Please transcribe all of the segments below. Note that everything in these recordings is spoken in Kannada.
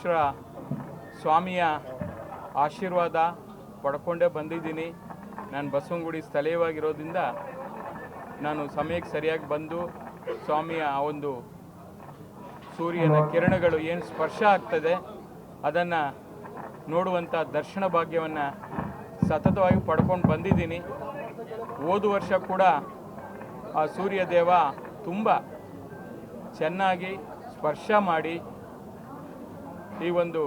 ಗವಿಗಂಗಾಧರೇಶ್ವರ ಸ್ವಾಮಿಯ ಆಶೀರ್ವಾದ ಪಡ್ಕೊಂಡೇ ಬಂದಿದ್ದೀನಿ. ನಾನು ಬಸವನಗುಡಿ ಸ್ಥಳೀಯವಾಗಿರೋದ್ರಿಂದ ನಾನು ಸಮಯಕ್ಕೆ ಸರಿಯಾಗಿ ಬಂದು ಸ್ವಾಮಿಯ ಆ ಒಂದು ಸೂರ್ಯನ ಕಿರಣಗಳು ಏನು ಸ್ಪರ್ಶ ಆಗ್ತದೆ ಅದನ್ನು ನೋಡುವಂಥ ದರ್ಶನ ಭಾಗ್ಯವನ್ನು ಸತತವಾಗಿ ಪಡ್ಕೊಂಡು ಬಂದಿದ್ದೀನಿ. ಹೋದ ವರ್ಷ ಕೂಡ ಆ ಸೂರ್ಯದೇವ ತುಂಬ ಚೆನ್ನಾಗಿ ಸ್ಪರ್ಶ ಮಾಡಿ ಈ ಒಂದು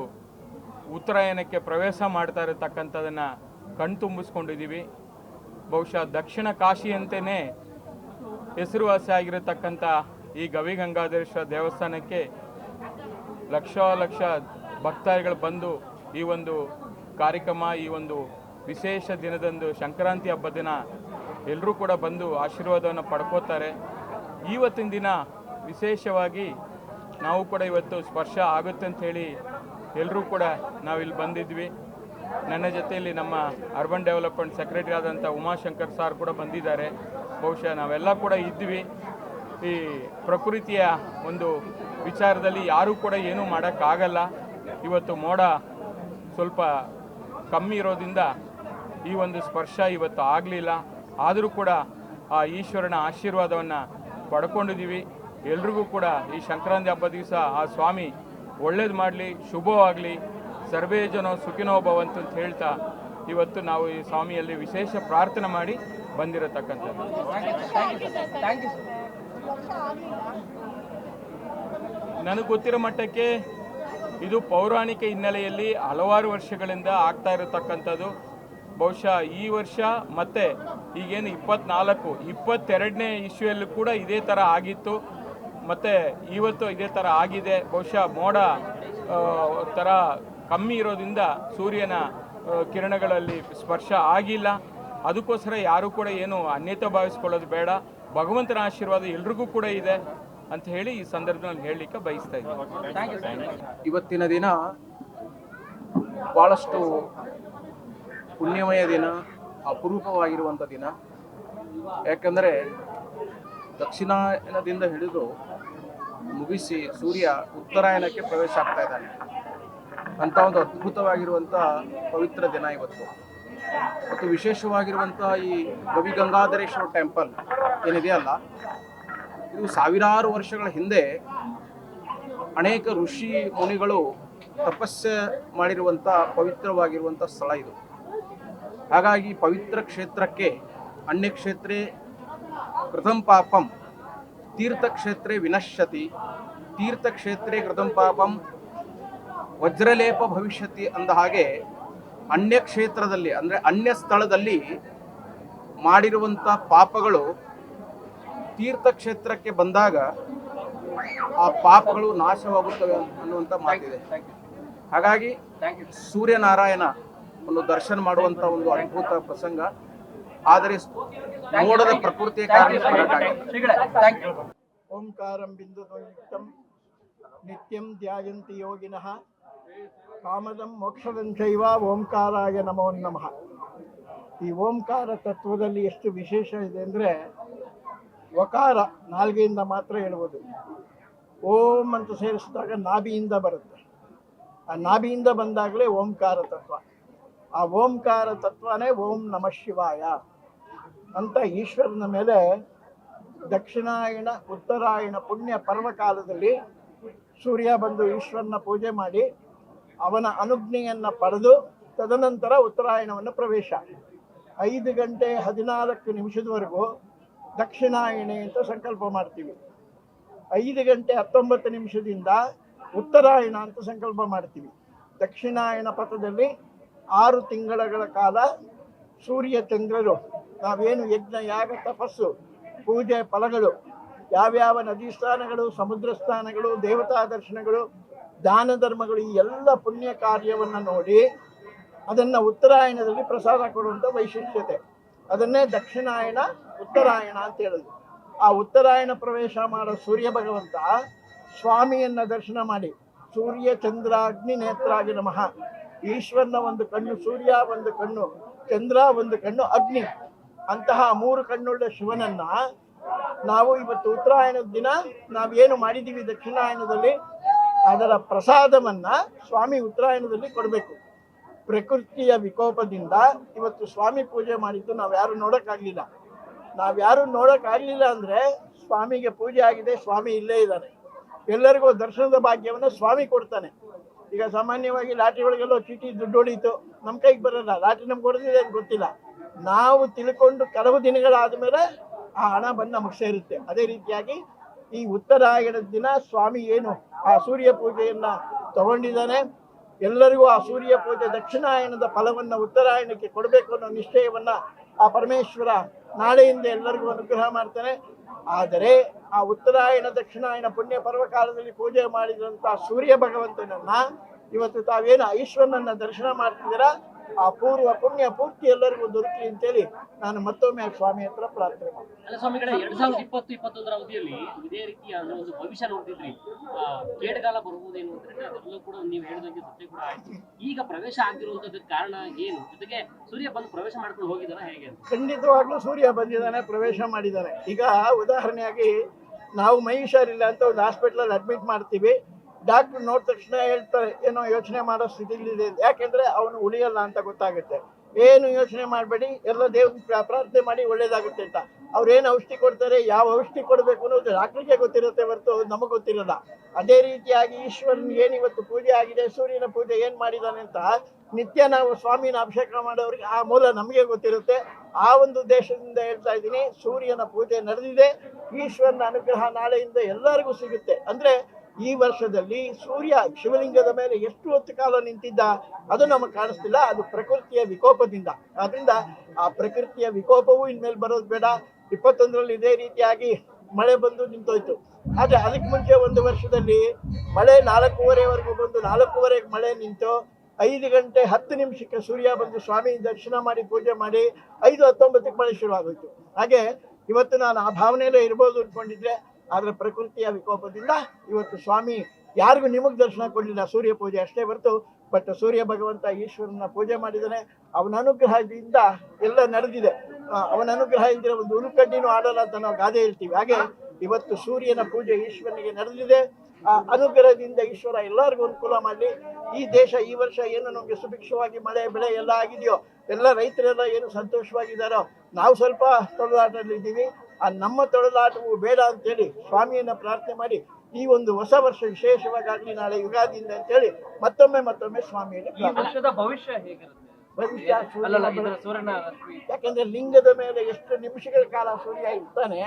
ಉತ್ತರಾಯಣಕ್ಕೆ ಪ್ರವೇಶ ಮಾಡ್ತಾ ಇರತಕ್ಕಂಥದ್ದನ್ನು ಕಣ್ತುಂಬಿಸ್ಕೊಂಡಿದ್ದೀವಿ ಬಹುಶಃ ದಕ್ಷಿಣ ಕಾಶಿಯಂತೆಯೇ ಹೆಸರುವಾಸಿಯಾಗಿರತಕ್ಕಂಥ ಈ ಗವಿಗಂಗಾಧರೇಶ್ವರ ದೇವಸ್ಥಾನಕ್ಕೆ ಲಕ್ಷ ಲಕ್ಷ ಭಕ್ತಾದಿಗಳು ಬಂದು ಈ ಒಂದು ಕಾರ್ಯಕ್ರಮ, ಈ ಒಂದು ವಿಶೇಷ ದಿನದಂದು ಸಂಕ್ರಾಂತಿ ಹಬ್ಬದ ದಿನ ಎಲ್ಲರೂ ಕೂಡ ಬಂದು ಆಶೀರ್ವಾದವನ್ನು ಪಡ್ಕೋತಾರೆ. ಇವತ್ತಿನ ದಿನ ವಿಶೇಷವಾಗಿ ನಾವು ಕೂಡ ಇವತ್ತು ಸ್ಪರ್ಶ ಆಗುತ್ತೆ ಅಂತ ಹೇಳಿ ಎಲ್ಲರೂ ಕೂಡ ನಾವಿಲ್ಲಿ ಬಂದಿದ್ವಿ. ನನ್ನ ಜೊತೆಯಲ್ಲಿ ನಮ್ಮ ಅರ್ಬನ್ ಡೆವಲಪ್ಮೆಂಟ್ ಸೆಕ್ರೆಟರಿ ಆದಂಥ ಉಮಾಶಂಕರ್ ಸಾರ್ ಕೂಡ ಬಂದಿದ್ದಾರೆ. ಬಹುಶಃ ನಾವೆಲ್ಲ ಕೂಡ ಇದ್ವಿ. ಈ ಪ್ರಕೃತಿಯ ಒಂದು ವಿಚಾರದಲ್ಲಿ ಯಾರೂ ಕೂಡ ಏನೂ ಮಾಡೋಕ್ಕಾಗಲ್ಲ. ಇವತ್ತು ಮೋಡ ಸ್ವಲ್ಪ ಕಮ್ಮಿ ಇರೋದ್ರಿಂದ ಈ ಒಂದು ಸ್ಪರ್ಶ ಇವತ್ತು ಆಗಲಿಲ್ಲ. ಆದರೂ ಕೂಡ ಆ ಈಶ್ವರನ ಆಶೀರ್ವಾದವನ್ನು ಪಡ್ಕೊಂಡಿದ್ದೀವಿ ಎಲ್ರಿಗೂ ಕೂಡ ಈ ಸಂಕ್ರಾಂತಿ ಹಬ್ಬ ದಿವಸ ಆ ಸ್ವಾಮಿ ಒಳ್ಳೇದು ಮಾಡಲಿ ಶುಭವಾಗಲಿ ಸರ್ವೇ ಜನ ಸುಖಿನೋ ಭವಂತು ಅಂತ ಹೇಳ್ತಾ ಇವತ್ತು ನಾವು ಈ ಸ್ವಾಮಿಯಲ್ಲಿ ವಿಶೇಷ ಪ್ರಾರ್ಥನೆ ಮಾಡಿ ಬಂದಿರತಕ್ಕಂಥದ್ದು. ನನಗೆ ಗೊತ್ತಿರೋ ಮಟ್ಟಕ್ಕೆ ಇದು ಪೌರಾಣಿಕ ಹಿನ್ನೆಲೆಯಲ್ಲಿ ಹಲವಾರು ವರ್ಷಗಳಿಂದ ಆಗ್ತಾ ಇರತಕ್ಕಂಥದ್ದು. ಬಹುಶಃ ಈ ವರ್ಷ ಮತ್ತೆ ಈಗೇನು ಇಪ್ಪತ್ನಾಲ್ಕು ಇಪ್ಪತ್ತೆರಡನೇ ಇಶ್ಯೂಯಲ್ಲೂ ಕೂಡ ಇದೇ ಥರ ಆಗಿತ್ತು. ಮತ್ತು ಇವತ್ತು ಇದೇ ಥರ ಆಗಿದೆ. ಬಹುಶಃ ಮೋಡ ಆ, ಥರ ಕಮ್ಮಿ ಇರೋದ್ರಿಂದ ಸೂರ್ಯನ ಕಿರಣಗಳಲ್ಲಿ ಸ್ಪರ್ಶ ಆಗಿಲ್ಲ. ಅದಕ್ಕೋಸ್ಕರ ಯಾರೂ ಕೂಡ ಏನು ಅನ್ಯತೆ ಭಾವಿಸ್ಕೊಳ್ಳೋದು ಬೇಡ. ಭಗವಂತನ ಆಶೀರ್ವಾದ ಎಲ್ರಿಗೂ ಕೂಡ ಇದೆ ಅಂತ ಹೇಳಿ ಈ ಸಂದರ್ಭದಲ್ಲಿ ಹೇಳಲಿಕ್ಕೆ ಬಯಸ್ತಾ ಇದ್ದೀನಿ. ಇವತ್ತಿನ ದಿನ ಭಾಳಷ್ಟು ಪುಣ್ಯಮಯ ದಿನ ಅಪರೂಪವಾಗಿರುವಂಥ ದಿನ. ಯಾಕಂದರೆ ದಕ್ಷಿಣಾಯನದಿಂದ ಹಿಡಿದು ಮುಗಿಸಿ ಸೂರ್ಯ ಉತ್ತರಾಯಣಕ್ಕೆ ಪ್ರವೇಶ ಆಗ್ತಾ ಇದ್ದಾನೆ. ಅಂತ ಒಂದು ಅದ್ಭುತವಾಗಿರುವಂತಹ ಪವಿತ್ರ ದಿನ ಇವತ್ತು. ಮತ್ತು ವಿಶೇಷವಾಗಿರುವಂತಹ ಈ ಗವಿಗಂಗಾಧರೇಶ್ವರ ಟೆಂಪಲ್ ಏನಿದೆಯಲ್ಲ, ಇದು ಸಾವಿರಾರು ವರ್ಷಗಳ ಹಿಂದೆ ಅನೇಕ ಋಷಿ ಮುನಿಗಳು ತಪಸ್ಸೆ ಮಾಡಿರುವಂಥ ಪವಿತ್ರವಾಗಿರುವಂಥ ಸ್ಥಳ ಇದು. ಹಾಗಾಗಿ ಪವಿತ್ರ ಕ್ಷೇತ್ರಕ್ಕೆ ಅನ್ಯಕ್ಷೇತ್ರೇ ಪ್ರಥಮ ಪಾಪಂ ತೀರ್ಥಕ್ಷೇತ್ರೇ ವಿನಶ್ಯತಿ ತೀರ್ಥಕ್ಷೇತ್ರೇ ಕೃತಂ ಪಾಪಂ ವಜ್ರಲೇಪ ಭವಿಷ್ಯತಿ ಅಂದ ಹಾಗೆ ಅನ್ಯ ಕ್ಷೇತ್ರದಲ್ಲಿ ಅಂದರೆ ಅನ್ಯ ಸ್ಥಳದಲ್ಲಿ ಮಾಡಿರುವಂಥ ಪಾಪಗಳು ತೀರ್ಥಕ್ಷೇತ್ರಕ್ಕೆ ಬಂದಾಗ ಆ ಪಾಪಗಳು ನಾಶವಾಗುತ್ತವೆ ಅನ್ನುವಂಥ ಮಾತಿದೆ. ಹಾಗಾಗಿ ಸೂರ್ಯನಾರಾಯಣ ಒಂದು ದರ್ಶನ ಮಾಡುವಂಥ ಒಂದು ಅದ್ಭುತ ಪ್ರಸಂಗ. ಆದರೆ ಮೋಡದ ಪ್ರಕೃತಿಯ ಕಾರಣ ಓಂಕಾರಂ ಬಿಂದು ನಿತ್ಯಂ ಧ್ಯಾಯಂತಿ ಯೋಗಿನಃ ಕಾಮದಂ ಮೋಕ್ಷದಂ ಶೈವ ಓಂಕಾರಾಯ ನಮೋ ನಮಃ. ಈ ಓಂಕಾರ ತತ್ವದಲ್ಲಿ ಎಷ್ಟು ವಿಶೇಷ ಇದೆ ಅಂದರೆ ವಕಾರ ನಾಲ್ಗೆಯಿಂದ ಮಾತ್ರ ಹೇಳುವುದು. ಓಂ ಅಂತ ಸೇರಿಸಿದಾಗ ನಾಭಿಯಿಂದ ಬರುತ್ತೆ. ಆ ನಾಭಿಯಿಂದ ಬಂದಾಗಲೇ ಓಂಕಾರ ತತ್ವ. ಆ ಓಂಕಾರ ತತ್ವನೇ ಓಂ ನಮಃ ಶಿವಾಯ. ಅಂತ ಈಶ್ವರನ ಮೇಲೆ ದಕ್ಷಿಣಾಯಣ, ಉತ್ತರಾಯಣ ಪುಣ್ಯ ಪರ್ವಕಾಲದಲ್ಲಿ ಸೂರ್ಯ ಬಂದು ಈಶ್ವರನ ಪೂಜೆ ಮಾಡಿ ಅವನ ಅನುಜ್ಞೆಯನ್ನು ಪಡೆದು ತದನಂತರ ಉತ್ತರಾಯಣವನ್ನು ಪ್ರವೇಶ. ಐದು ಗಂಟೆ ಹದಿನಾಲ್ಕು ನಿಮಿಷದವರೆಗೂ ದಕ್ಷಿಣಾಯಣೆ ಅಂತ ಸಂಕಲ್ಪ ಮಾಡ್ತೀವಿ. ಐದು ಗಂಟೆ ಹತ್ತೊಂಬತ್ತು ನಿಮಿಷದಿಂದ ಉತ್ತರಾಯಣ ಅಂತ ಸಂಕಲ್ಪ ಮಾಡ್ತೀವಿ. ದಕ್ಷಿಣಾಯಣ ಪಥದಲ್ಲಿ ಆರು ತಿಂಗಳ ಕಾಲ ಸೂರ್ಯ ಚಂದ್ರರು ನಾವೇನು ಯಜ್ಞ, ಯಾಗ, ತಪಸ್ಸು, ಪೂಜೆ, ಫಲಗಳು, ಯಾವ್ಯಾವ ನದಿ ಸ್ಥಾನಗಳು ಸಮುದ್ರ ಸ್ಥಾನಗಳು ದೇವತಾ ದರ್ಶನಗಳು, ದಾನ ಧರ್ಮಗಳು, ಈ ಎಲ್ಲ ಪುಣ್ಯ ಕಾರ್ಯವನ್ನು ನೋಡಿ ಅದನ್ನು ಉತ್ತರಾಯಣದಲ್ಲಿ ಪ್ರಸಾದ ಕೊಡುವಂಥ ವೈಶಿಷ್ಟ್ಯತೆ. ಅದನ್ನೇ ದಕ್ಷಿಣಾಯಣ, ಉತ್ತರಾಯಣ ಅಂತ ಹೇಳೋದು. ಆ ಉತ್ತರಾಯಣ ಪ್ರವೇಶ ಮಾಡೋ ಸೂರ್ಯ ಭಗವಂತ ಸ್ವಾಮಿಯನ್ನ ದರ್ಶನ ಮಾಡಿ. ಸೂರ್ಯ ಚಂದ್ರ ಅಗ್ನಿ ನೇತ್ರಾಗಿ ನಮಃ. ಈಶ್ವರನ ಒಂದು ಕಣ್ಣು, ಸೂರ್ಯ ಒಂದು ಕಣ್ಣು, ಚಂದ್ರ ಒಂದು ಕಣ್ಣು, ಅಗ್ನಿ. ಅಂತಹ ಮೂರು ಕಣ್ಣುಳ್ಳ ಶಿವನನ್ನ ನಾವು ಇವತ್ತು ಉತ್ತರಾಯಣದ ದಿನ ನಾವೇನು ಮಾಡಿದ್ದೀವಿ ದಕ್ಷಿಣಾಯನದಲ್ಲಿ ಅದರ ಪ್ರಸಾದವನ್ನ ಸ್ವಾಮಿ ಉತ್ತರಾಯಣದಲ್ಲಿ ಕೊಡಬೇಕು. ಪ್ರಕೃತಿಯ ವಿಕೋಪದಿಂದ ಇವತ್ತು ಸ್ವಾಮಿ ಪೂಜೆ ಮಾಡಿದ್ದು ನಾವು ಯಾರು ನೋಡೋಕ್ಕಾಗಲಿಲ್ಲ. ನಾವ್ಯಾರು ನೋಡೋಕ್ಕಾಗಲಿಲ್ಲ ಅಂದರೆ ಸ್ವಾಮಿಗೆ ಪೂಜೆ ಆಗಿದೆ, ಸ್ವಾಮಿ ಇಲ್ಲೇ ಇದ್ದಾನೆ ಎಲ್ಲರಿಗೂ ದರ್ಶನದ ಭಾಗ್ಯವನ್ನು ಸ್ವಾಮಿ ಕೊಡ್ತಾನೆ. ಈಗ ಸಾಮಾನ್ಯವಾಗಿ ಲಾಟ್ರಿ ಒಳಗೆಲ್ಲೋ ಚೀಟಿ ದುಡ್ಡು ಹೊಡೀತು ನಮ್ಮ ಕೈಗೆ ಬರಲ್ಲ. ಲಾಟ್ರಿ ನಮ್ಗೆ ಹೊಡೆದಿದೆ ಅಂತ ಗೊತ್ತಿಲ್ಲ. ನಾವು ತಿಳ್ಕೊಂಡು ಕೆಲವು ದಿನಗಳಾದ ಮೇಲೆ ಆ ಹಣ ಬಂದು ನಮಗೆ ಸೇರುತ್ತೆ. ಅದೇ ರೀತಿಯಾಗಿ ಈ ಉತ್ತರಾಯಣದ ದಿನ ಸ್ವಾಮಿ ಏನು ಆ ಸೂರ್ಯ ಪೂಜೆಯನ್ನ ತಗೊಂಡಿದ್ದಾನೆ. ಎಲ್ಲರಿಗೂ ಆ ಸೂರ್ಯ ಪೂಜೆ ದಕ್ಷಿಣಾಯನದ ಫಲವನ್ನು ಉತ್ತರಾಯಣಕ್ಕೆ ಕೊಡಬೇಕು ಅನ್ನೋ ನಿಶ್ಚಯವನ್ನ ಆ ಪರಮೇಶ್ವರ ನಾಳೆಯಿಂದ ಎಲ್ಲರಿಗೂ ಅನುಗ್ರಹ ಮಾಡ್ತಾನೆ. ಆದರೆ ಆ ಉತ್ತರಾಯಣ ದಕ್ಷಿಣಾಯನ ಪುಣ್ಯ ಪರ್ವಕಾಲದಲ್ಲಿ ಪೂಜೆ ಮಾಡಿದಂತ ಸೂರ್ಯ ಭಗವಂತನನ್ನ ಇವತ್ತು ತಾವೇನು ಐಶ್ವರ್ಯನನ್ನ ದರ್ಶನ ಮಾಡ್ತಿದ್ದೀರಾ? ಆ ಪೂರ್ವ ಪುಣ್ಯ ಪೂರ್ತಿ ಎಲ್ಲರಿಗೂ ದೊರಕಲಿ ಅಂತೇಳಿ ನಾನು ಮತ್ತೊಮ್ಮೆ ಸ್ವಾಮಿ ಹತ್ರ ಪ್ರಾರ್ಥನೆ ಮಾಡ್ತೀನಿ. ಅಲ್ಲ ಸ್ವಾಮಿಗಳೇ ಎರಡ್ ಸಾವಿರದ ಇಪ್ಪತ್ತು ಇಪ್ಪತ್ತೊಂದರ ಅವಧಿಯಲ್ಲಿ ಇದೇ ರೀತಿಯ ಅಂದ್ರೆ ಒಂದು ಭವಿಷ್ಯ ನೋಡ್ತಿದ್ರಿ. ಆ, ಕೇಡುಗಾಲ ಬರ್ಬೋದೇನು ಅಂತ ಅದೆಲ್ಲ ಕೂಡ ನೀವು ಹೇಳಿದಂಗೆ ಸತ್ಯ ಕೂಡ ಆಯ್ತು. ಈಗ ಪ್ರವೇಶ ಆಗಿರುವಂತದಕ್ಕೆ ಕಾರಣ ಏನು? ಜೊತೆಗೆ ಸೂರ್ಯ ಬಂದು ಪ್ರವೇಶ ಮಾಡ್ಕೊಂಡು ಹೇಗೆ ಖಂಡಿತವಾಗ್ಲೂ ಸೂರ್ಯ ಬಂದಿದ್ದಾನೆ ಪ್ರವೇಶ ಮಾಡಿದ್ದಾನೆ. ಈಗ ಉದಾಹರಣೆಯಾಗಿ ನಾವು ಮೈ ಹುಷಾರಿಲ್ಲ ಅಂತ ಒಂದು ಹಾಸ್ಪಿಟ್ಲಲ್ಲಿ ಅಡ್ಮಿಟ್ ಮಾಡ್ತೀವಿ. ಡಾಕ್ಟರ್ ನೋಡಿದ ತಕ್ಷಣ ಹೇಳ್ತಾರೆ, ಏನೋ ಯೋಚನೆ ಮಾಡೋ ಸ್ಥಿತಿಲಿದೆ ಯಾಕೆಂದ್ರೆ ಅವನು ಉಳಿಯಲ್ಲ ಅಂತ ಗೊತ್ತಾಗುತ್ತೆ. ಏನು ಯೋಚನೆ ಮಾಡಬೇಡಿ, ಎಲ್ಲ ದೇವ್ರ ಪ್ರಾರ್ಥನೆ ಮಾಡಿ ಒಳ್ಳೇದಾಗುತ್ತೆ ಅಂತ. ಅವ್ರು ಏನು ಔಷಧಿ ಕೊಡ್ತಾರೆ, ಯಾವ ಔಷಧಿ ಕೊಡಬೇಕು ಅನ್ನೋದು ಡಾಕ್ಟ್ರಿಗೆ ಗೊತ್ತಿರುತ್ತೆ ಹೊರತು ನಮಗೆ ಗೊತ್ತಿರಲ್ಲ. ಅದೇ ರೀತಿಯಾಗಿ ಈಶ್ವರನ್ ಏನು ಇವತ್ತು ಪೂಜೆ ಆಗಿದೆ, ಸೂರ್ಯನ ಪೂಜೆ ಏನು ಮಾಡಿದಾನೆ ಅಂತ ನಿತ್ಯ ನಾವು ಸ್ವಾಮಿನ ಅಭಿಷೇಕ ಮಾಡೋರಿಗೆ ಆ ಮೂಲ ನಮಗೆ ಗೊತ್ತಿರುತ್ತೆ. ಆ ಒಂದು ಉದ್ದೇಶದಿಂದ ಹೇಳ್ತಾ ಇದ್ದೀನಿ, ಸೂರ್ಯನ ಪೂಜೆ ನಡೆದಿದೆ. ಈಶ್ವರನ ಅನುಗ್ರಹ ನಾಳೆಯಿಂದ ಎಲ್ಲರಿಗೂ ಸಿಗುತ್ತೆ. ಅಂದ್ರೆ ಈ ವರ್ಷದಲ್ಲಿ ಸೂರ್ಯ ಶಿವಲಿಂಗದ ಮೇಲೆ ಎಷ್ಟು ಹೊತ್ತು ಕಾಲ ನಿಂತಿದ್ದ ಅದು ನಮಗೆ ಕಾಣಿಸ್ತಿಲ್ಲ. ಅದು ಪ್ರಕೃತಿಯ ವಿಕೋಪದಿಂದ. ಆದ್ರಿಂದ ಆ ಪ್ರಕೃತಿಯ ವಿಕೋಪವೂ ಇನ್ಮೇಲೆ ಬರೋದು ಬೇಡ. ಇಪ್ಪತ್ತೊಂದರಲ್ಲಿ ಇದೇ ರೀತಿಯಾಗಿ ಮಳೆ ಬಂದು ನಿಂತೋಯ್ತು. ಆದ್ರೆ ಅದಕ್ಕೆ ಮುಂಚೆ ಒಂದು ವರ್ಷದಲ್ಲಿ ಮಳೆ ನಾಲ್ಕೂವರೆವರೆಗೂ ಬಂದು ನಾಲ್ಕೂವರೆಗೆ ಮಳೆ ನಿಂತು ಐದು ಗಂಟೆ ಹತ್ತು ನಿಮಿಷಕ್ಕೆ ಸೂರ್ಯ ಬಂದು ಸ್ವಾಮಿ ದರ್ಶನ ಮಾಡಿ, ಪೂಜೆ ಮಾಡಿ ಐದು ಹತ್ತೊಂಬತ್ತಕ್ಕೆ ಮಳೆ ಶುರುವಾಗೋಯ್ತು. ಹಾಗೆ ಇವತ್ತು ನಾನು ಆ ಭಾವನೆಯಲ್ಲೇ ಇರ್ಬೋದು ಅನ್ಕೊಂಡಿದ್ರೆ ಆದ್ರೆ ಪ್ರಕೃತಿಯ ವಿಕೋಪದಿಂದ ಇವತ್ತು ಸ್ವಾಮಿ ಯಾರಿಗೂ ನಿಮಗೆ ದರ್ಶನ ಕೊಡಲಿಲ್ಲ. ಸೂರ್ಯ ಪೂಜೆ ಅಷ್ಟೇ ಬರ್ತು ಬಟ್ ಸೂರ್ಯ ಭಗವಂತ ಈಶ್ವರನ ಪೂಜೆ ಮಾಡಿದ್ದಾನೆ. ಅವನ ಅನುಗ್ರಹದಿಂದ ಎಲ್ಲ ನಡೆದಿದೆ. ಅವನ ಅನುಗ್ರಹ ಒಂದು ಉರುಕಡ್ಡಿನೂ ಆಡಲ್ಲ ಅಂತ ನಾವು ಗಾದೆ ಹೇಳ್ತೀವಿ. ಹಾಗೆ ಇವತ್ತು ಸೂರ್ಯನ ಪೂಜೆ ಈಶ್ವರನಿಗೆ ನಡೆದಿದೆ. ಆ, ಅನುಗ್ರಹದಿಂದ ಈಶ್ವರ ಎಲ್ಲರಿಗೂ ಅನುಕೂಲ ಮಾಡಲಿ. ಈ ದೇಶ ಈ ವರ್ಷ ಏನು ನಮಗೆ ಸುಭಿಕ್ಷವಾಗಿ ಮಳೆ, ಬೆಳೆ ಎಲ್ಲ ಆಗಿದೆಯೋ, ಎಲ್ಲ ರೈತರೆಲ್ಲ ಏನು ಸಂತೋಷವಾಗಿದ್ದಾರೋ, ನಾವು ಸ್ವಲ್ಪ ತೊಳಲಾಟದಲ್ಲಿ ಇದ್ದೀವಿ ಆ ನಮ್ಮ ತೊಳಲಾಟವು ಬೇಡ ಅಂತೇಳಿ ಸ್ವಾಮಿಯನ್ನ ಪ್ರಾರ್ಥನೆ ಮಾಡಿ ಈ ಒಂದು ಹೊಸ ವರ್ಷ ವಿಶೇಷವಾಗಿ ನಾಳೆ ಯುಗಾದಿಯಿಂದ ಅಂತೇಳಿ ಮತ್ತೊಮ್ಮೆ ಮತ್ತೊಮ್ಮೆ ಸ್ವಾಮಿಯಲ್ಲಿ ವರ್ಷದ ಭವಿಷ್ಯ ಹೇಗಿರುತ್ತೆ? ಯಾಕಂದ್ರೆ ಲಿಂಗದ ಮೇಲೆ ಎಷ್ಟು ನಿಮಿಷಗಳ ಕಾಲ ಸೂರ್ಯ ಇರ್ತಾನೆ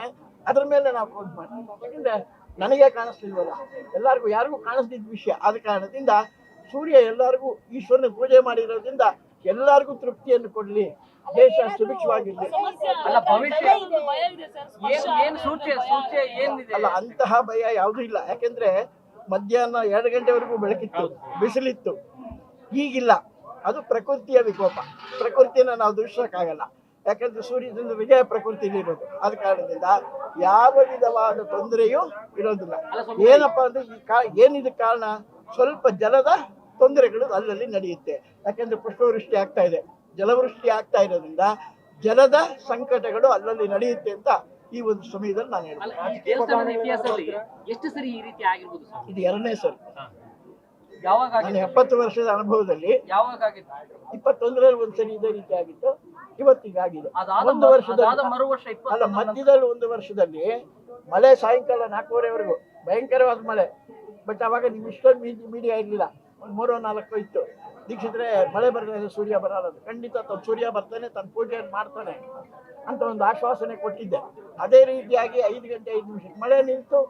ಅದ್ರ ಮೇಲೆ ನಾವು ಕೋಟ್ ಮಾಡ್ತೀವಿ ಯಾಕಂದ್ರೆ ನನಗೆ ಕಾಣಿಸ್ತಿಲ್ವಲ್ಲ ಎಲ್ಲರಿಗೂ ಯಾರಿಗೂ ಕಾಣಿಸ್ತಿದ್ದ ವಿಷಯ ಆದ ಕಾರಣದಿಂದ ಸೂರ್ಯ ಎಲ್ಲರಿಗೂ ಈಶ್ವರನ ಪೂಜೆ ಮಾಡಿರೋದ್ರಿಂದ ಎಲ್ಲರಿಗೂ ತೃಪ್ತಿಯನ್ನು ಕೊಡ್ಲಿ. ದೇಶ ಸುಭಿಕ್ಷವಾಗಿರಲಿ. ಅಲ್ಲ ಭವಿಷ್ಯ ಏನ್ ಏನ್ ಸೂಚ್ಯ ಸೂಚ್ಯ ಏನಿದೆ? ಅಲ್ಲ ಅಂತಹ ಭಯ ಯಾವುದೂ ಇಲ್ಲ. ಯಾಕೆಂದ್ರೆ ಮಧ್ಯಾಹ್ನ ಎರಡು ಗಂಟೆವರೆಗೂ ಬೆಳಕಿತ್ತು ಬಿಸಿಲಿತ್ತು. ಈಗಿಲ್ಲ. ಅದು ಪ್ರಕೃತಿಯ ವಿಕೋಪ. ಪ್ರಕೃತಿಯನ್ನ ನಾವು ದೂಷಕ್ಕಾಗಲ್ಲ ಯಾಕಂದ್ರೆ ಸೂರ್ಯದಿಂದ ವಿಜಯ ಪ್ರಕೃತಿಲಿ ಇರೋದು. ಆದ ಕಾರಣದಿಂದ ಯಾವ ವಿಧವಾದ ತೊಂದರೆಯೂ ಇರೋದಿಲ್ಲ. ಏನಪ್ಪಾ ಅಂದ್ರೆ ಈ ಕಾ ಏನಿದು ಕಾರಣ ಸ್ವಲ್ಪ ಜಲದ ತೊಂದರೆಗಳು ಅಲ್ಲಲ್ಲಿ ನಡೆಯುತ್ತೆ. ಯಾಕಂದ್ರೆ ಪುಷ್ಪವೃಷ್ಟಿ ಆಗ್ತಾ ಇದೆ. ಜಲವೃಷ್ಟಿ ಆಗ್ತಾ ಇರೋದ್ರಿಂದ ಜಲದ ಸಂಕಟಗಳು ಅಲ್ಲಲ್ಲಿ ನಡೆಯುತ್ತೆ ಅಂತ ಈ ಒಂದು ಸಮಯದಲ್ಲಿ ನಾನು ಹೇಳ್ತೀನಿ. ಈ ದೇವಸ್ಥಾನದ ಎಷ್ಟು ಸರಿ ಈ ರೀತಿ ಆಗಿರ್ಬೋದು ಸ್ವಾಮಿ ಇದು ಎರಡನೇ ಸರಿ. ಯಾವಾಗ ಎಪ್ಪತ್ತು ವರ್ಷದ ಅನುಭವದಲ್ಲಿ ಯಾವಾಗ ಇಪ್ಪತ್ತೊಂದರಲ್ಲಿ ಒಂದ್ಸರಿ ಇದೇ ರೀತಿ ಆಗಿತ್ತು. ಇವತ್ತಿಗಾಗಿದೆ ಒಂದು ವರ್ಷದ ವರ್ಷದಲ್ಲಿ ಅಲ್ಲ ಮಧ್ಯದಲ್ಲಿ ಒಂದು ವರ್ಷದಲ್ಲಿ ಮಳೆ ಸಾಯಂಕಾಲ ನಾಲ್ಕೂವರೆವರೆಗೂ ಭಯಂಕರವಾದ ಮಳೆ. ಬಟ್ ಅವಾಗ ನಿಮ್ ಇಷ್ಟೊಂದು ಮೀಡಿಯಾ ಇರಲಿಲ್ಲ. ಒಂದು ಮೂರೋ ನಾಲ್ಕು ಇತ್ತು. ದೀಕ್ಷಿತ್ರೆ, ಮಳೆ ಬರಲಿಲ್ಲ ಸೂರ್ಯ ಬರಲ್ಲ. ಖಂಡಿತ ತನ್ನ ಸೂರ್ಯ ಬರ್ತಾನೆ ತನ್ನ ಪೂಜೆಯನ್ನು ಮಾಡ್ತಾನೆ ಅಂತ ಒಂದು ಆಶ್ವಾಸನೆ ಕೊಟ್ಟಿದ್ದೆ. ಅದೇ ರೀತಿಯಾಗಿ ಐದು ಗಂಟೆ ಐದು ನಿಮಿಷಕ್ಕೆ ಮಳೆ ನಿಂತು,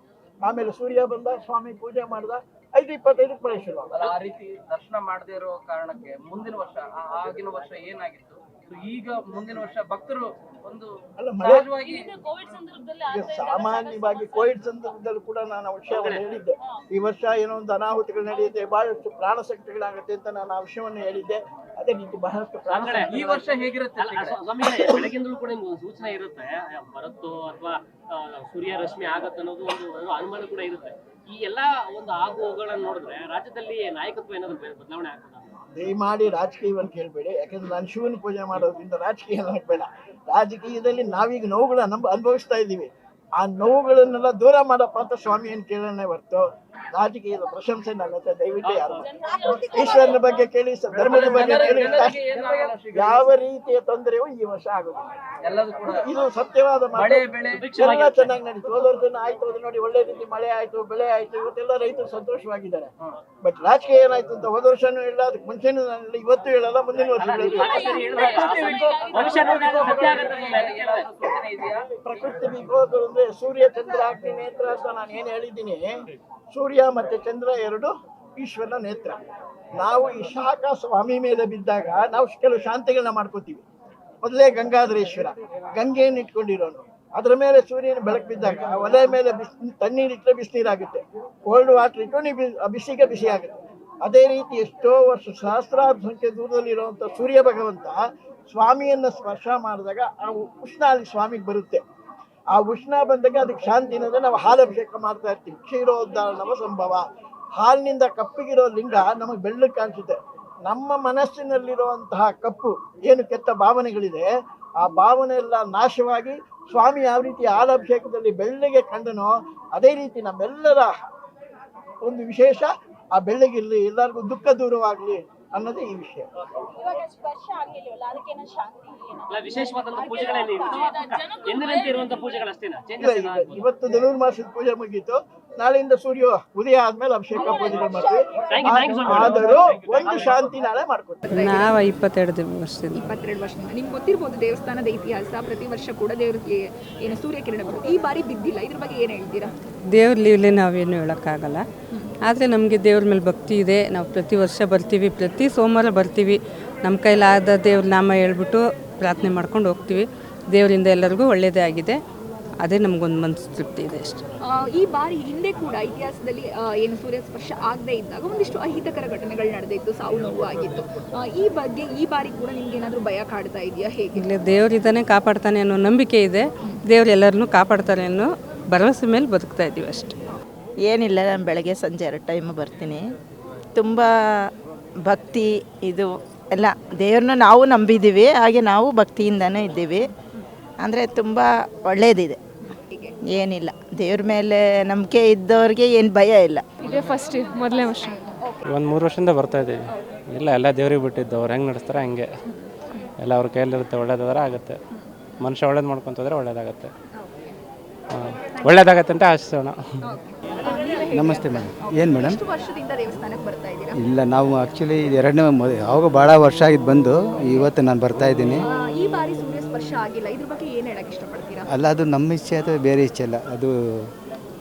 ಆಮೇಲೆ ಸೂರ್ಯ ಬಂದ, ಸ್ವಾಮಿ ಪೂಜೆ ಮಾಡ್ದ, ಐದು ಇಪ್ಪತ್ತೈದಕ್ಕೆ ಮಳೆ ಶುರು ಆ ರೀತಿ ದರ್ಶನ ಮಾಡದೇ ಇರೋ ಕಾರಣಕ್ಕೆ ಮುಂದಿನ ವರ್ಷ ಆಗಿನ ವರ್ಷ ಏನಾಗಿತ್ತು? ಈಗ ಮುಂದಿನ ವರ್ಷ ಭಕ್ತರು ಒಂದು ಸಹಜವಾಗಿ. ಸಾಮಾನ್ಯವಾಗಿ ಕೋವಿಡ್ ಸಂದರ್ಭದಲ್ಲಿ ಕೂಡ ನಾನು ವಿಷಯವನ್ನು ಹೇಳಿದ್ದೆ. ಈ ವರ್ಷ ಏನೋ ಒಂದು ಅನಾಹುತಗಳು ನಡೆಯುತ್ತೆ ಬಹಳಷ್ಟು ಪ್ರಾಣ ಸಂಕಟಗಳಾಗುತ್ತೆ ಅಂತ ನಾನು ಆ ವಿಷಯವನ್ನು ಹೇಳಿದ್ದೆ. ಅದೇ ರೀತಿ ಬಹಳಷ್ಟು ಪ್ರಾಣ ಈ ವರ್ಷ ಹೇಗಿರುತ್ತೆ ಬೆಳಗಿಂದಲೂ ಕೂಡ ನಿಮ್ಗೆ ಒಂದು ಸೂಚನೆ ಇರುತ್ತೆ ಬರುತ್ತೋ ಅಥವಾ ಸೂರ್ಯ ರಶ್ಮಿ ಆಗತ್ತೆ ಅನ್ನೋದು ಒಂದು ಅನುಮಾನ ಕೂಡ ಇರುತ್ತೆ. ಈ ಎಲ್ಲಾ ಒಂದು ಆಗು ಹೋಗುಗಳನ್ನ ನೋಡಿದ್ರೆ ರಾಜ್ಯದಲ್ಲಿ ನಾಯಕತ್ವ ಏನಾದ್ರು ಬದಲಾವಣೆ ಆಗ್ತದ ದಯಮಾಡಿ ರಾಜಕೀಯವನ್ನು ಕೇಳಬೇಡಿ. ಯಾಕಂದ್ರೆ ನಾನು ಶಿವನ ಪೂಜೆ ಮಾಡೋದ್ರಿಂದ ರಾಜಕೀಯ ಬೇಡ ರಾಜಕೀಯದಲ್ಲಿ ನಾವೀಗ ನೋವುಗಳನ್ನ ನಂಬ ಅನುಭವಿಸ್ತಾ ಇದ್ದೀವಿ. ಆ ನೋವುಗಳನ್ನೆಲ್ಲ ದೂರ ಮಾಡಪ್ಪ ಅಂತ ಏನ್ ಕೇಳೋಣ ಹೊರ್ತು? ರಾಜಕೀಯದ ಪ್ರಶಂಸೆ ನನ್ನತ್ತೆ ದಯವಿಟ್ಟು ಯಾರು. ಈಶ್ವರನ ಬಗ್ಗೆ ಕೇಳಿ ಧರ್ಮದ ಬಗ್ಗೆ ಕೇಳಿ. ಯಾವ ರೀತಿಯ ತೊಂದರೆಯೂ ಈ ವರ್ಷ ಆಗುತ್ತೆ ಎಲ್ಲದೂ ಕೂಡ. ಇದು ಸತ್ಯವಾದ ಮಳೆ ಮಾತು ಬೆಳೆ ಎಲ್ಲ ಚೆನ್ನಾಗಿ ನಡೀತು. ಹೋದ ವರ್ಷ ಆಯ್ತು ಅದು ನೋಡಿ ಒಳ್ಳೆ ರೀತಿ ಮಳೆ ಆಯ್ತು ಬೆಳೆ ಆಯ್ತು. ಇವತ್ತೆಲ್ಲ ರೈತರು ಸಂತೋಷವಾಗಿದ್ದಾರೆ. ಬಟ್ ರಾಜಕೀಯ ಏನಾಯ್ತು ಅಂತ ಹೋದ ವರ್ಷನೂ ಇಲ್ಲ ಅದಕ್ಕೆ ಮುಂಚೆನೂ ಇವತ್ತು ಹೇಳಲ್ಲ ಮುಂದಿನ ವರ್ಷ ಅಂತ ಪ್ರಕೃತಿ ವಿಕೋಪಗಳು ಅಂದ್ರೆ ಸೂರ್ಯ ಚಂದ್ರ ಅಗ್ನಿ ನೇತ್ರ ಅಂತ ನಾನು ಏನ್ ಹೇಳಿದ್ದೀನಿ, ಸೂರ್ಯ ಮತ್ತೆ ಚಂದ್ರ ಎರಡು ಈಶ್ವರನ ನೇತ್ರ. ನಾವು ಈ ಶಾಖ ಸ್ವಾಮಿ ಮೇಲೆ ಬಿದ್ದಾಗ ನಾವು ಕೆಲವು ಶಾಂತಿಗಳನ್ನ ಮಾಡ್ಕೋತೀವಿ. ಮೊದಲೇ ಗಂಗಾಧರೇಶ್ವರ, ಗಂಗೆಯನ್ನು ಇಟ್ಕೊಂಡಿರೋನು. ಅದ್ರ ಮೇಲೆ ಸೂರ್ಯನ ಬೆಳಕು ಬಿದ್ದಾಗ ಒಲೆ ಮೇಲೆ ಬಿಸಿ ತಣ್ಣೀರಿಟ್ಟರೆ ಬಿಸಿನೀರಾಗುತ್ತೆ. ಕೋಲ್ಡ್ ವಾಟರ್ ಇಟ್ಟು ನೀವು ಬಿಸಿಗೆ ಬಿಸಿ ಆಗುತ್ತೆ. ಅದೇ ರೀತಿ ಎಷ್ಟೋ ವರ್ಷ ಸಹಸ್ರಾರು ಸಂಖ್ಯೆ ದೂರದಲ್ಲಿರುವಂಥ ಸೂರ್ಯ ಭಗವಂತ ಸ್ವಾಮಿಯನ್ನ ಸ್ಪರ್ಶ ಮಾಡಿದಾಗ ಆ ಉಷ್ಣ ಅಲ್ಲಿ ಸ್ವಾಮಿಗೆ ಬರುತ್ತೆ. ಆ ಉಷ್ಣ ಬಂದಾಗ ಅದಕ್ಕೆ ಶಾಂತಿ ಅನ್ನೋದ್ರೆ ನಾವು ಹಾಲಭಿಷೇಕ ಮಾಡ್ತಾ ಇರ್ತೀವಿ. ಕ್ಷೀರೋದ್ಧಾರಣವ ಸಂಭವ. ಹಾಲಿನಿಂದ ಕಪ್ಪಿಗಿರೋ ಲಿಂಗ ನಮಗೆ ಬೆಳ್ಳಗೆ ಕಾಣಿಸುತ್ತೆ. ನಮ್ಮ ಮನಸ್ಸಿನಲ್ಲಿರುವಂತಹ ಕಪ್ಪು ಏನು ಕೆಟ್ಟ ಭಾವನೆಗಳಿದೆ, ಆ ಭಾವನೆ ಎಲ್ಲ ನಾಶವಾಗಿ ಸ್ವಾಮಿ ಯಾವ ರೀತಿ ಹಾಲಭಿಷೇಕದಲ್ಲಿ ಬೆಳ್ಳಗೆ ಕಂಡನೋ ಅದೇ ರೀತಿ ನಮ್ಮೆಲ್ಲರ ಒಂದು ವಿಶೇಷ ಆ ಬೆಳ್ಳಗಿರಲಿ, ಎಲ್ಲರಿಗೂ ದುಃಖ ದೂರವಾಗ್ಲಿ ಅನ್ನೋದೇ ಈ ವಿಷಯ. ಇವತ್ತು ಧನುರ್ಮಾಸದ ಪೂಜೆ ಮುಗೀತು. ನಾಳೆಯಿಂದ ಸೂರ್ಯ ಉದಯ ಆದ್ಮೇಲೆ ಅಭಿಷೇಕ ಪೂಜೆ ಮಾಡ್ತೀವಿ. ಆದರೂ ಒಂದು ಶಾಂತಿ ನಾಳೆ ಮಾಡ್ಕೊತೀವಿ ನಾವು ಇಪ್ಪತ್ತೆರಡು ವರ್ಷದಿಂದ. ಇಪ್ಪತ್ತೆರಡು ವರ್ಷದಿಂದ. ನಿಮ್ಗೆ ಗೊತ್ತಿರ್ಬೋದು ದೇವಸ್ಥಾನದ ಇತಿಹಾಸ ಪ್ರತಿ ವರ್ಷ ಕೂಡ ದೇವ್ರಿಗೆ ಏನು ಸೂರ್ಯ ಬರುತ್ತೆ. ಈ ಬಾರಿ ಬಿದ್ದಿಲ್ಲ. ಇದ್ರ ಬಗ್ಗೆ ಏನು ಹೇಳ್ತೀರಾ? ದೇವ್ರ ಲೀವ್ಲಿ ನಾವೇನು ಹೇಳೋಕ್ಕಾಗಲ್ಲ. ಆದರೆ ನಮಗೆ ದೇವ್ರ ಮೇಲೆ ಭಕ್ತಿ ಇದೆ. ನಾವು ಪ್ರತಿ ವರ್ಷ ಬರ್ತೀವಿ. ಪ್ರತಿ ಸೋಮವಾರ ಬರ್ತೀವಿ. ನಮ್ಮ ಕೈಲಾದ ದೇವ್ರ ನಾಮ ಹೇಳ್ಬಿಟ್ಟು ಪ್ರಾರ್ಥನೆ ಮಾಡ್ಕೊಂಡು ಹೋಗ್ತೀವಿ. ದೇವರಿಂದ ಎಲ್ಲರಿಗೂ ಒಳ್ಳೆಯದೇ ಆಗಿದೆ. ಅದೇ ನಮಗೊಂದು ಮನಸ್ಸು ತೃಪ್ತಿ ಇದೆ ಅಷ್ಟೇ. ಆ, ಈ ಬಾರಿ ಹಿಂದೆ ಕೂಡ ಇತಿಹಾಸದಲ್ಲಿ ಆ, ಏನು ಸೂರ್ಯ ಸ್ಪರ್ಶ ಆಗದೆ ಇದ್ದಾಗ ಒಂದಿಷ್ಟು ಅಹಿತಕರ ಘಟನೆಗಳು ನಡೆದಿತ್ತು ಸಾವು ನೋವು ಆಗಿತ್ತು. ಆ, ಈ ಬಗ್ಗೆ ಈ ಬಾರಿ ಕೂಡ ನಿಮ್ಗೆ ಏನಾದರೂ ಭಯ ಕಾಡ್ತಾ ಇದೆಯಾ? ಹೇಗೆ? ಇಲ್ಲ ದೇವರಿದ್ದಾನೆ ಕಾಪಾಡ್ತಾನೆ ಅನ್ನೋ ನಂಬಿಕೆ ಇದೆ. ದೇವ್ರು ಎಲ್ಲರನ್ನೂ ಕಾಪಾಡ್ತಾರೆ ಅನ್ನೋ ಭರವಸೆ ಮೇಲೆ ಬದುಕ್ತಾ ಇದ್ದೀವಿ ಅಷ್ಟೇ. ಏನಿಲ್ಲ ನಾನು ಬೆಳಗ್ಗೆ ಸಂಜೆ ಎರಡು ಟೈಮು ಬರ್ತೀನಿ. ತುಂಬ ಭಕ್ತಿ ಇದು ಎಲ್ಲ ದೇವ್ರನ್ನ ನಾವು ನಂಬಿದ್ದೀವಿ ಹಾಗೆ ನಾವು ಭಕ್ತಿಯಿಂದನೇ ಇದ್ದೀವಿ. ಅಂದರೆ ತುಂಬ ಒಳ್ಳೆಯದಿದೆ ಏನಿಲ್ಲ. ದೇವ್ರ ಮೇಲೆ ನಂಬಿಕೆ ಇದ್ದವ್ರಿಗೆ ಏನು ಭಯ ಇಲ್ಲ. ಇದೇ ಫಸ್ಟ್ ಮೊದಲನೇ ವರ್ಷ. ಒಂದು ಮೂರು ವರ್ಷದಿಂದ ಬರ್ತಾ ಇದ್ದೀವಿ. ಇಲ್ಲ ಎಲ್ಲ ದೇವ್ರಿಗೆ ಬಿಟ್ಟಿದ್ದು. ಅವ್ರು ಹೆಂಗೆ ನಡೆಸ್ತಾರೆ ಹಂಗೆ. ಎಲ್ಲ ಅವ್ರ ಕೈಯಲ್ಲಿರುತ್ತೆ. ಒಳ್ಳೇದಾದ್ರೆ ಆಗುತ್ತೆ. ಮನುಷ್ಯ ಒಳ್ಳೇದು ಮಾಡ್ಕೊತಂದ್ರೆ ಒಳ್ಳೇದಾಗತ್ತೆ. ಹಾಂ ಒಳ್ಳೇದಾಗತ್ತೆ ಅಂತ ಆಶಿಸೋಣ. ನಮಸ್ತೆ ಮೇಡಮ್ ಏನು ಮೇಡಮ್ ಎಷ್ಟು ವರ್ಷದಿಂದ ದೇವಸ್ಥಾನಕ್ಕೆ ಬರ್ತಾ ಇದ್ದೀರಾ? ಇಲ್ಲ ನಾವು ಆ್ಯಕ್ಚುಲಿ ಎರಡನೇ ಯಾವಾಗ ಭಾಳ ವರ್ಷ ಆಗಿದ್ದು ಬಂದು ಇವತ್ತು ನಾನು ಬರ್ತಾ ಇದ್ದೀನಿ. ಸ್ಪರ್ಶ ಆಗಿಲ್ಲ. ಇದ್ರ ಬಗ್ಗೆ ಏನು ಹೇಳಕ್ ಇಷ್ಟಪಡ್ತೀರಾ? ಅಲ್ಲ ಅದು ನಮ್ಮ ಇಚ್ಛೆ ಅಥವಾ ಬೇರೆ ಇಚ್ಛೆ ಅಲ್ಲ. ಅದು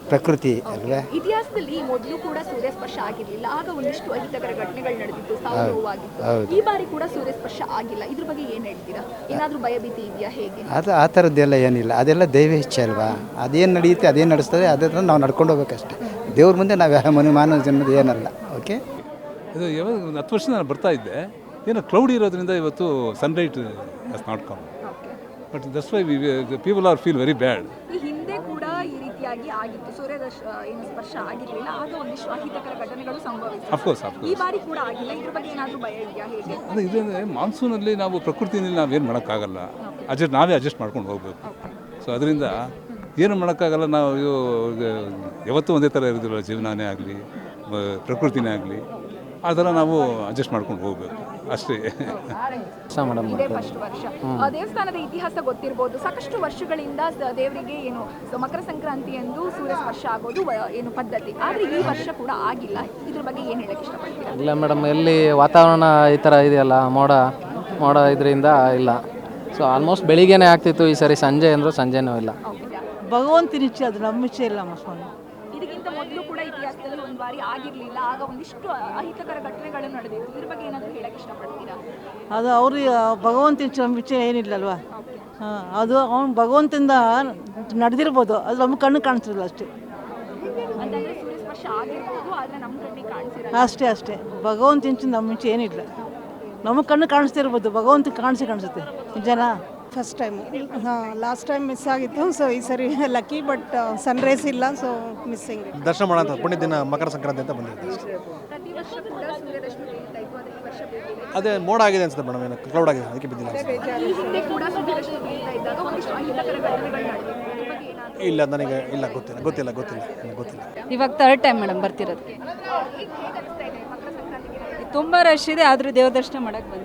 ಪ್ರಕೃತಿ ಅಲ್ವಾ? ಇತಿಹಾಸದಲ್ಲಿ ಮೊದಲು ಕೂಡ ಸೂರ್ಯ ಸ್ಪರ್ಶ ಆಗಿರ್ಲಿಲ್ಲ. ಆಗ ಒಂದಿಷ್ಟು ಅಹಿತಕರ ಘಟನೆಗಳು ನಡೆದಿತ್ತು ಸಾವು ಹೌದು. ನೋವಾಗಿತ್ತು. ಈ ಬಾರಿ ಕೂಡ ಸೂರ್ಯ ಸ್ಪರ್ಶ ಆಗಿಲ್ಲ. ಇದ್ರ ಬಗ್ಗೆ ಏನ್ ಹೇಳ್ತೀರಾ? ಏನಾದ್ರೂ ಭಯಭೀತಿ ಇದೆಯಾ? ಹೇಗೆ? ಅದು ಆ ಥರದ್ದೆಲ್ಲ ಏನಿಲ್ಲ. ಅದೆಲ್ಲ ದೈವ ಇಚ್ಛೆ ಅಲ್ವಾ? ಅದೇನು ನಡೆಯುತ್ತೆ ಅದೇನು ನಡೆಸ್ತದೆ ಅದೇ ಥರ ನಾವು ನಡ್ಕೊಂಡು ಹೋಗ್ಬೇಕಷ್ಟೆ. ದೇವ್ರ ಮುಂದೆ ನಾವು ಯಾವ ಮನೆ ಮಾನವ ಜನ್ಮದ ಏನಲ್ಲ. ಓಕೆ ಇದು ಯಾವಾಗ ಒಂದು ಹತ್ತು ವರ್ಷ ನಾನು ಬರ್ತಾ ಇದ್ದೆ. ಏನೋ ಕ್ಲೌಡ್ ಇರೋದ್ರಿಂದ ಇವತ್ತು ಸನ್ಲೈಟ್ ಮಾಡ್ಕೊಂಡು not but that's why people are feel very bad ಈ ಹಿಂದೆ ಕೂಡ ಈ ರೀತಿಯಾಗಿ ಆಗಿತ್ತು. ಸೂರ್ಯ ದಶ ಏನು ಸ್ಪರ್ಶ ಆಗಿರಲಿಲ್ಲ. ಆಗ ಒಂದಿಷ್ಟು ಅಹಿತಕರ ಘಟನೆಗಳು ಸಂಭವಿಸಿತು ಅಫ್ಕೋರ್ಸ್ ಈ ಬಾರಿ ಕೂಡ ಆಗಿಲ್ಲ. ಇದ್ರ ಬಗ್ಗೆ ಏನಾದರೂ ಭಯ ಇದೆಯಾ ಹೇಗೆ? ಅಂದರೆ ಇದಂದರೆ ಮಾನ್ಸೂನಲ್ಲಿ ನಾವು ಪ್ರಕೃತಿನಲ್ಲಿ ನಾವೇನು ಮಾಡೋಕ್ಕಾಗಲ್ಲ. ಅಡ್ಜಸ್ಟ್ ನಾವೇ ಅಡ್ಜಸ್ಟ್ ಮಾಡ್ಕೊಂಡು ಹೋಗಬೇಕು. ಸೊ ಅದರಿಂದ ಏನು ಮಾಡೋಕ್ಕಾಗಲ್ಲ ನಾವು ಇವು- ಯಾವತ್ತೂ ಒಂದೇ ಥರ ಇರೋದಿಲ್ಲ. ಜೀವನನೇ ಆಗಲಿ ಪ್ರಕೃತಿನೇ ಆಗಲಿ. ಆ ಥರ ನಾವು ಅಡ್ಜಸ್ಟ್ ಮಾಡ್ಕೊಂಡು ಹೋಗಬೇಕು. ಅಷ್ಟೇ. ಮೇಡಮ್. ಇದೇ ಫಸ್ಟ್ ವರ್ಷ. ಆ, ದೇವಸ್ಥಾನದ ಇತಿಹಾಸ ಗೊತ್ತಿರ್ಬೋದು. ಸಾಕಷ್ಟು ವರ್ಷಗಳಿಂದ ಸ- ದೇವರಿಗೆ ಏನು ಸ- ಮಕರ ಸಂಕ್ರಾಂತಿ ಎಂದು ಸೂರ್ಯ ಸ್ಪರ್ಶ ಆಗೋದು ವ- ಏನು ಪದ್ಧತಿ. ಆದ್ರೆ ಈ ವರ್ಷ ಕೂಡ ಆಗಿಲ್ಲ. ಇದ್ರ ಬಗ್ಗೆ ಏನ್ ಹೇಳಕ್ ಇಷ್ಟಪಡ್ತೀರಾ? ಇಲ್ಲ ಮೇಡಮ್ ಎಲ್ಲಿ ವಾತಾವರಣ ಈ ತರ ಇದೆಯಲ್ಲ ಮೋಡ ಮೋಡ ಇದರಿಂದ ಇಲ್ಲ. ಸೊ ಆಲ್ಮೋಸ್ಟ್ ಬೆಳಿಗ್ಗೆನೇ ಆಗ್ತಿತ್ತು ಈ ಸರಿ ಸಂಜೆ ಅಂದರೂ ಸಂಜೆನೂ ಇಲ್ಲ. ಭಗವಂತನ ಇಚ್ಛೆ ಅದು ನಮ್ಮ ಇಚ್ಛೆ ಇಲ್ಲ ಸ್ವಾಮಿ ಇದಕ್ಕಿಂತ ಮೊದಲು ಕೂಡ ಇತಿಹಾಸದಲ್ಲಿ ಒಂದು ಬಾರಿ ಆಗಿರಲಿಲ್ಲ. ಆಗ ಒಂದಿಷ್ಟು ಅಹಿತಕರ ಘಟನೆಗಳು ನಡೆದಿತ್ತು. ಇದ್ರ ಬಗ್ಗೆ ಏನಾದರೂ ಹೇಳಕ್ಕೆ ಇಷ್ಟಪಡ್ತೀರಾ? ಅದು ಅವ್ರಿಗೆ ಭಗವಂತನ ಇಚ್ಛೆ ಏನಿಲ್ಲಲ್ವಾ? ಹಾಂ ಅದು ಅವ್ನು ಭಗವಂತಿಂದ ನಡೆದಿರ್ಬೋದು. ಅದು ನಮ್ಮ ಕಣ್ಣು ಕಾಣಿಸ್ತಿರಲ್ಲ ಅಷ್ಟೇ. ಅಷ್ಟೇ ಅಷ್ಟೇ ಭಗವಂತ ಇಚ್ಛೆ ನಮ್ಮ ಮುಂಚೆ ಏನಿಲ್ಲ. ನಮ್ಮ ಕಣ್ಣು ಕಾಣಿಸ್ತಿರ್ಬೋದು. ಭಗವಂತ ಕಾಣಿಸಿ ಕಾಣಿಸುತ್ತೆ. ಜನ. ಫಸ್ಟ್ ಟೈಮ್ ಹಾಂ ಲಾಸ್ಟ್ ಟೈಮ್ ಮಿಸ್ ಆಗಿತ್ತು ಸೊ ಈ ಸರಿ ಲಕ್ಕಿ ಬಟ್ ಸನ್ರೈಸ್ ಇಲ್ಲ ಸೊ ಮಿಸ್ಸಿಂಗ್ ದರ್ಶನ ಮಾಡೋಣ ಪುಣ್ಯ ದಿನ ಮಕರ ಸಂಕ್ರಾಂತಿ ಅಂತ ಬಂದಿದೆ ಅದೇ ಮೋಡ ಆಗಿದೆ ಅನ್ಸುತ್ತೆ ಮೇಡಮ್ ಏನು ಕ್ಲೌಡ್ ಆಗಿದೆ ಅದಕ್ಕೆ ಬಿದ್ದಿಲ್ಲ ಇಲ್ಲ ನನಗೆ ಇಲ್ಲ ಗೊತ್ತಿಲ್ಲ ಗೊತ್ತಿಲ್ಲ ಗೊತ್ತಿಲ್ಲ ಗೊತ್ತಿಲ್ಲ. ಇವಾಗ ಥರ್ಡ್ ಟೈಮ್ ಮೇಡಮ್ ಬರ್ತಿರೋದು. ತುಂಬಾ ಅನಿಸ್ತಾ ಇದೆ ಮಕರ ಸಂಕ್ರಾಂತಿಗೆ? ತುಂಬ ರಶ್ ಇದೆ ಆದರೂ ದೇವ್ರ ದರ್ಶನ ಮಾಡಕ್ಕೆ ಬಂದಿದ್ದೆ